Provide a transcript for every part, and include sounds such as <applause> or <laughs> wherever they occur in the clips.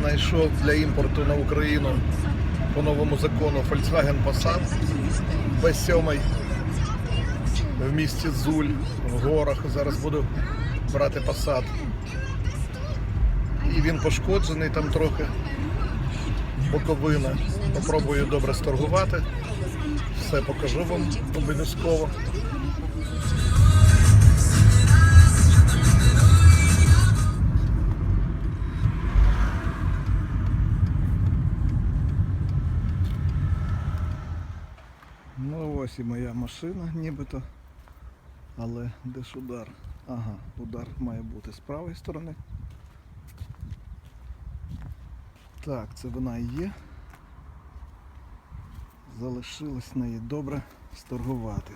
знайшов для імпорту на Україну по новому закону Volkswagen Passat B7 в місті Зуль, в горах. Зараз буду брати Passat. І він пошкоджений там трохи. Боковина. Попробую добре сторгувати. Все покажу вам обов'язково. І моя машина нібито. Але де ж удар? Ага, удар має бути з правої сторони. Так, це вона і є. Залишилось неї добре сторгувати.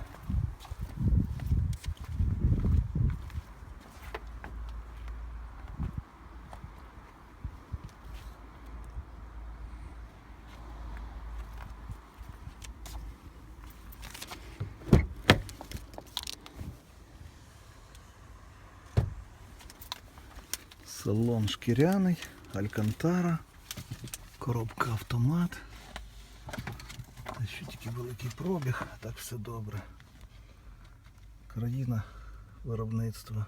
Салон шкіряний, Алькантара, коробка автомат. Та що тільки великий пробіг, так все добре. Країна виробництва.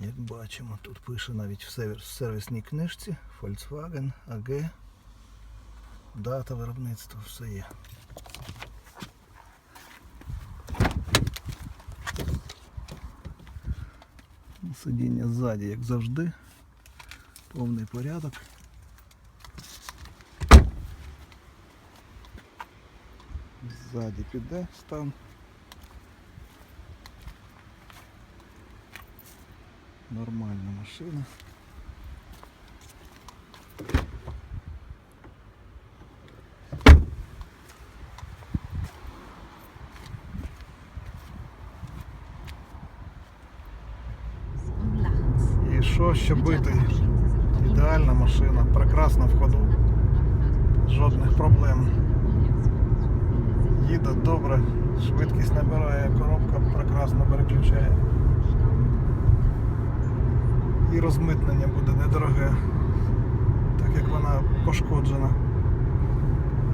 Як бачимо, тут пише навіть в сервісній книжці Volkswagen, AG, дата виробництва, все є. Сидіння ззаді, як завжди. Повний порядок. Ззаді піде стан. Нормальна машина. Що ще бити? Ідеальна машина, прекрасна в ходу. Жодних проблем. Їде добре, швидкість набирає, коробка прекрасно переключає. І розмитнення буде недороге, так як вона пошкоджена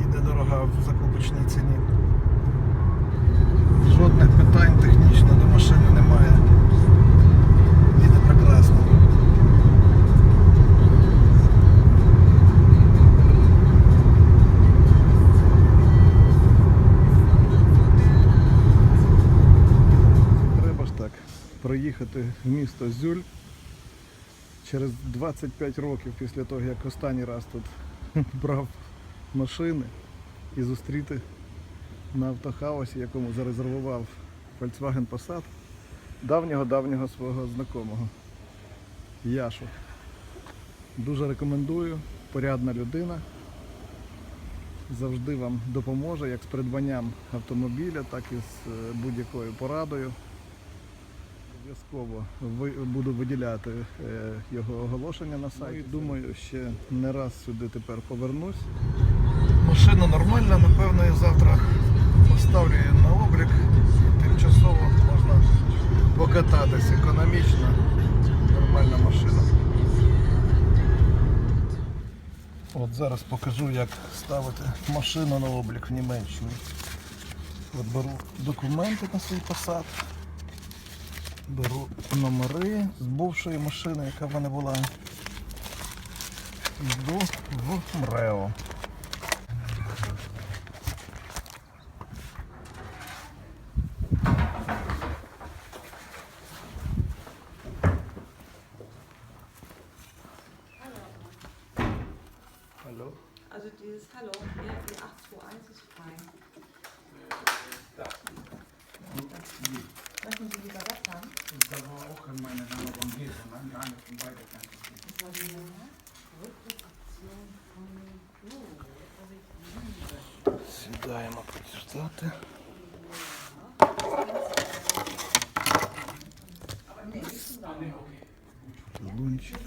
і недорога в закупочній ціні. Жодних питань технічно проїхати в місто Зюль через 25 років після того, як останній раз тут <laughs> брав машини і зустріти на автохаусі, якому зарезервував Volkswagen Passat давнього-давнього свого знайомого Яшу. Дуже рекомендую, порядна людина. Завжди вам допоможе як з придбанням автомобіля, так і з е, будь-якою порадою. Обов'язково буду виділяти е, його оголошення на сайті. Думаю, ще не раз сюди тепер повернусь. Машина нормальна, напевно, я завтра поставлю її на облік. Тимчасово можна покататись економічно. Нормальна машина. От зараз покажу, як ставити машину на облік в Німеччині. От беру документи на свій посад. Беру номери з бувшої машини, яка в мене була. Йду в МРЕО. Hallo. Also dieses Hallo, ja, die 821 ist frei. Möchten Sie lieber das haben? Сідаємо. Лунчик.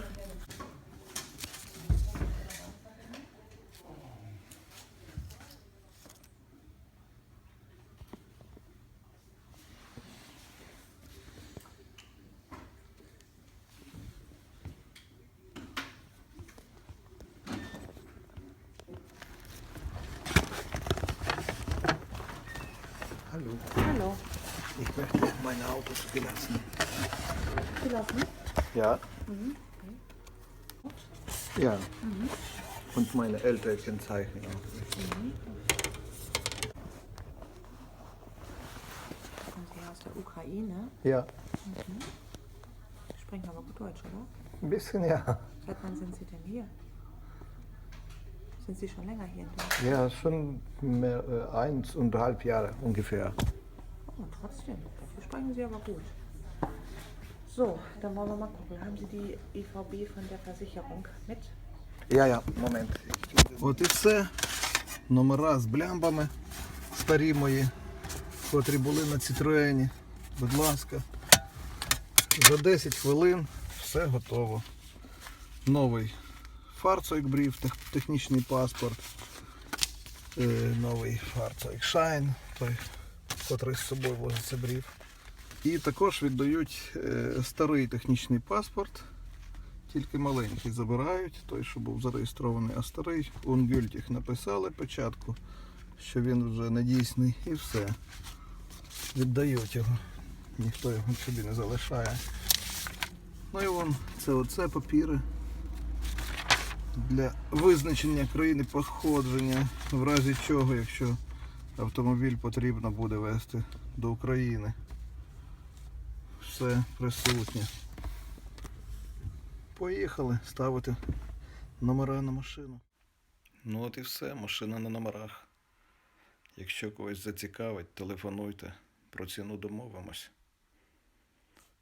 Hallo. Ich möchte meine Autos belassen. Gelassen? Ja? Ja. Und meine ältere Kennzeichen auch. Kommen Sie aus der Ukraine? Ja, Sie sprechen aber gut Deutsch, oder? ein bisschen ja. Seit wann sind Sie denn hier? Sind Sie schon länger hier in Deutschland? Ja, schon mehr, äh, eineinhalb Jahre ungefähr. Oh, trotzdem. Dafür sprechen Sie aber gut. So, dann wollen wir mal gucken. Haben Sie die EVB von der Versicherung mit? Я, я, момент. От і все. Номера з блямбами старі мої, котрі були на Citroені. Будь ласка. За 10 хвилин все готово. Новий фарцойк брів, технічний паспорт. Е, новий фарцойк Shine, той, котрий з собою возиться брів. І також віддають е, старий технічний паспорт. Тільки маленький забирають, той, що був зареєстрований, а старий Унгюльтіх написали печатку, що він вже не дійсний і все. Віддають його. Ніхто його собі не залишає. Ну і вон, це оце папіри для визначення країни походження, в разі чого, якщо автомобіль потрібно буде везти до України. Все присутнє. Поїхали ставити номера на машину. Ну от і все, машина на номерах. Якщо когось зацікавить, телефонуйте, про ціну домовимось.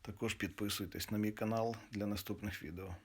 Також підписуйтесь на мій канал для наступних відео.